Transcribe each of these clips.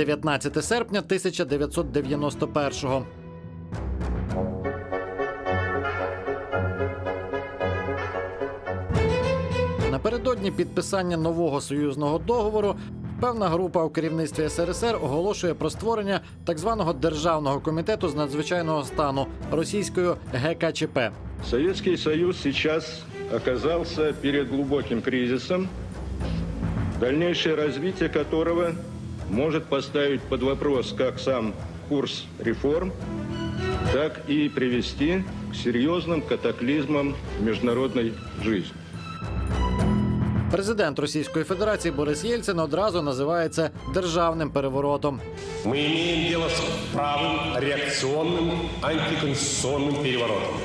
19 серпня 1991-го. Напередодні підписання нового союзного договору певна група у керівництві СРСР оголошує про створення так званого державного комітету з надзвичайного стану російською ГКЧП. Советский Союз сейчас оказался перед глубоким кризисом, дальнейшее развитие которого может поставить под вопрос как сам курс реформ, так и привести к серьезным катаклизмам в международной жизни. Президент Російської Федерації Борис Єльцин одразу називається державним переворотом. Мы имеем дело с правым, реакционным, антиконституционным переворотом.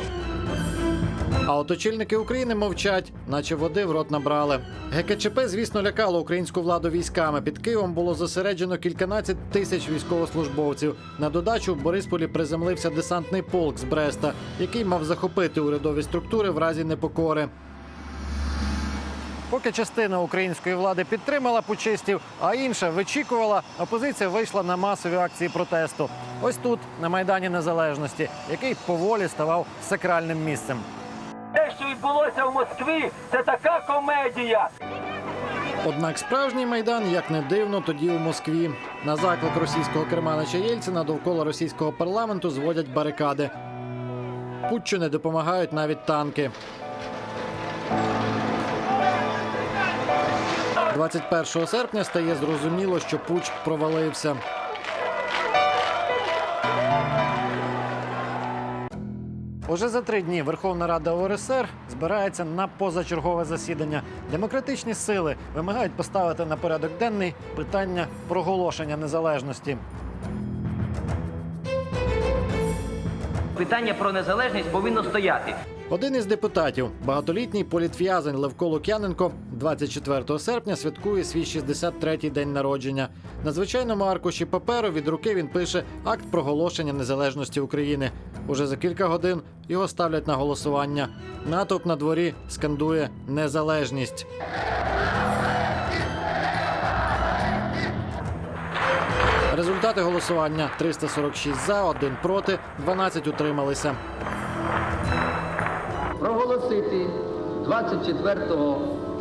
А от очільники України мовчать, наче води в рот набрали. ГКЧП, звісно, лякало українську владу військами. Під Києвом було зосереджено кільканадцять тисяч військовослужбовців. На додачу в Борисполі приземлився десантний полк з Бреста, який мав захопити урядові структури в разі непокори. Поки частина української влади підтримала пучистів, а інша вичікувала, опозиція вийшла на масові акції протесту. Ось тут, на Майдані Незалежності, який поволі ставав сакральним місцем. Відбулося в Москві, це така комедія. Однак справжній майдан, як не дивно, тоді у Москві. На заклик російського керманича Єльцина довкола російського парламенту зводять барикади. Путчу не допомагають навіть танки. 21 серпня стає зрозуміло, що путч провалився. Уже за три дні Верховна Рада ОРСР збирається на позачергове засідання. Демократичні сили вимагають поставити на порядок денний питання проголошення незалежності. Питання про незалежність повинно стояти. Один із депутатів, багатолітній політв'язень Левко Лук'яненко, 24 серпня святкує свій 63-й день народження. На звичайному аркуші паперу від руки він пише акт проголошення незалежності України. Уже за кілька годин його ставлять на голосування. Натовп на дворі скандує незалежність. Результати голосування: 346 за, 1 проти, 12 утрималися. Проголосити 24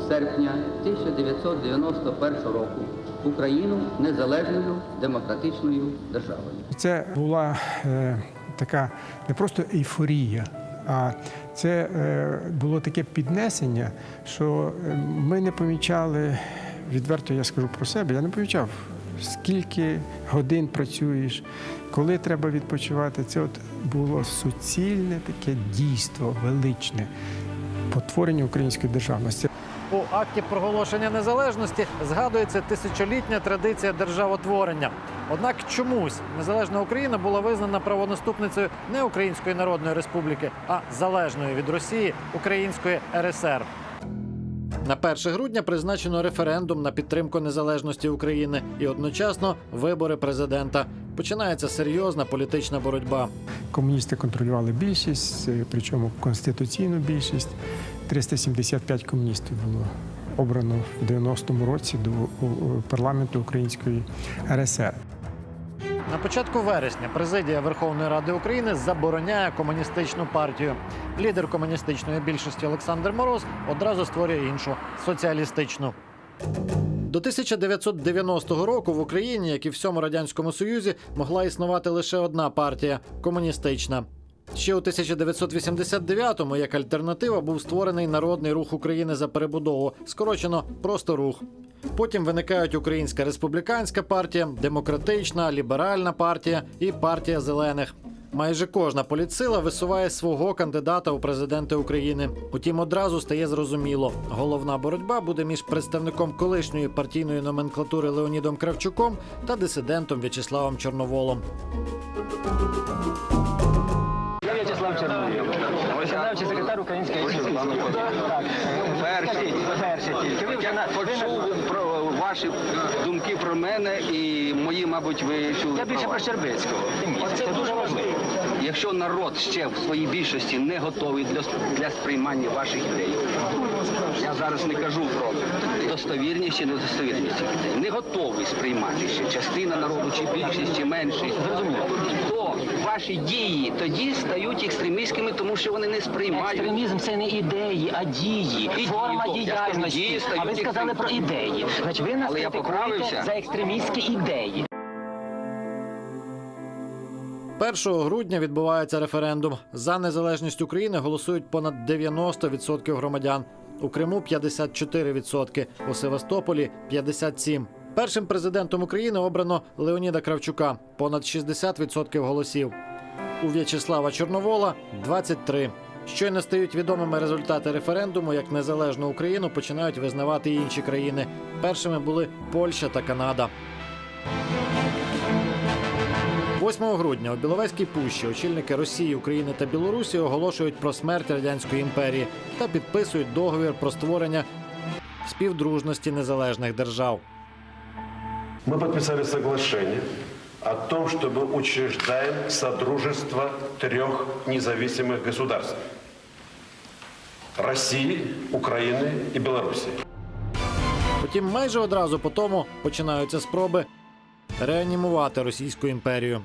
серпня 1991 року Україну незалежною демократичною державою. Це була е, така не просто ейфорія, а це е, було таке піднесення, що е, ми не помічали, відверто я скажу про себе, я не помічав, скільки годин працюєш, коли треба відпочивати. Це от було суцільне таке дійство величне, потворення української державності. У акті проголошення незалежності згадується тисячолітня традиція державотворення. Однак чомусь незалежна Україна була визнана правонаступницею не Української Народної Республіки, а залежною від Росії Української РСР. На 1 грудня призначено референдум на підтримку незалежності України і одночасно вибори президента. Починається серйозна політична боротьба. Комуністи контролювали більшість, е, причому конституційну більшість. 375 комуністів було обрано в 90-му році до парламенту Української РСР. На початку вересня президія Верховної Ради України забороняє комуністичну партію. Лідер комуністичної більшості Олександр Мороз одразу створює іншу соціалістичну. До 1990 року в Україні, як і всьому радянському союзі, могла існувати лише одна партія комуністична. Ще у 1989-му як альтернатива був створений народний рух України за перебудову, скорочено просто рух. Потім виникають Українська республіканська партія, демократична, ліберальна партія і партія зелених. Майже кожна політсила висуває свого кандидата у президенти України. Утім, одразу стає зрозуміло, головна боротьба буде між представником колишньої партійної номенклатури Леонідом Кравчуком та дисидентом В'ячеславом Чорноволом. В'ячеслав Чорновіл, виконавчий секретар Української ССР. Перший. Перший тільки. Ви вже на- ви на- Почув про ваші думки. про мене і мої, мабуть, ви чули. Я більше про про вас. Щербицького. Це дуже важливо. Якщо народ ще в своїй більшості не готовий для, для сприймання ваших ідей, я зараз не кажу про достовірність чи недостовірність цих ідей, не готовий сприймати ще частина народу, чи більшість, чи меншість, зрозуміло, то ваші дії тоді стають екстремістськими, тому що вони не сприймають. Екстремізм це не ідеї, а дії, І форма дії, кажу, діяльності. дії А ви сказали про ідеї. Значить, ви нас Але критикуєте за екстремістські ідеї. 1 грудня відбувається референдум. За незалежність України голосують понад 90% громадян. У Криму 54%, у Севастополі 57%. Першим президентом України обрано Леоніда Кравчука понад 60% голосів. У В'ячеслава Чорновола 23%. Щойно стають відомими результати референдуму, як незалежну Україну починають визнавати і інші країни. Першими були Польща та Канада. 8 грудня у Біловезькій пущі очільники Росії, України та Білорусі оголошують про смерть радянської імперії та підписують договір про створення співдружності незалежних держав Мы подписали соглашение о том, что мы учреждаем Содружество трех независимых государств. России, Украины и Белоруссии. Втім, майже одразу по тому починаються спроби реанімувати Російську імперію.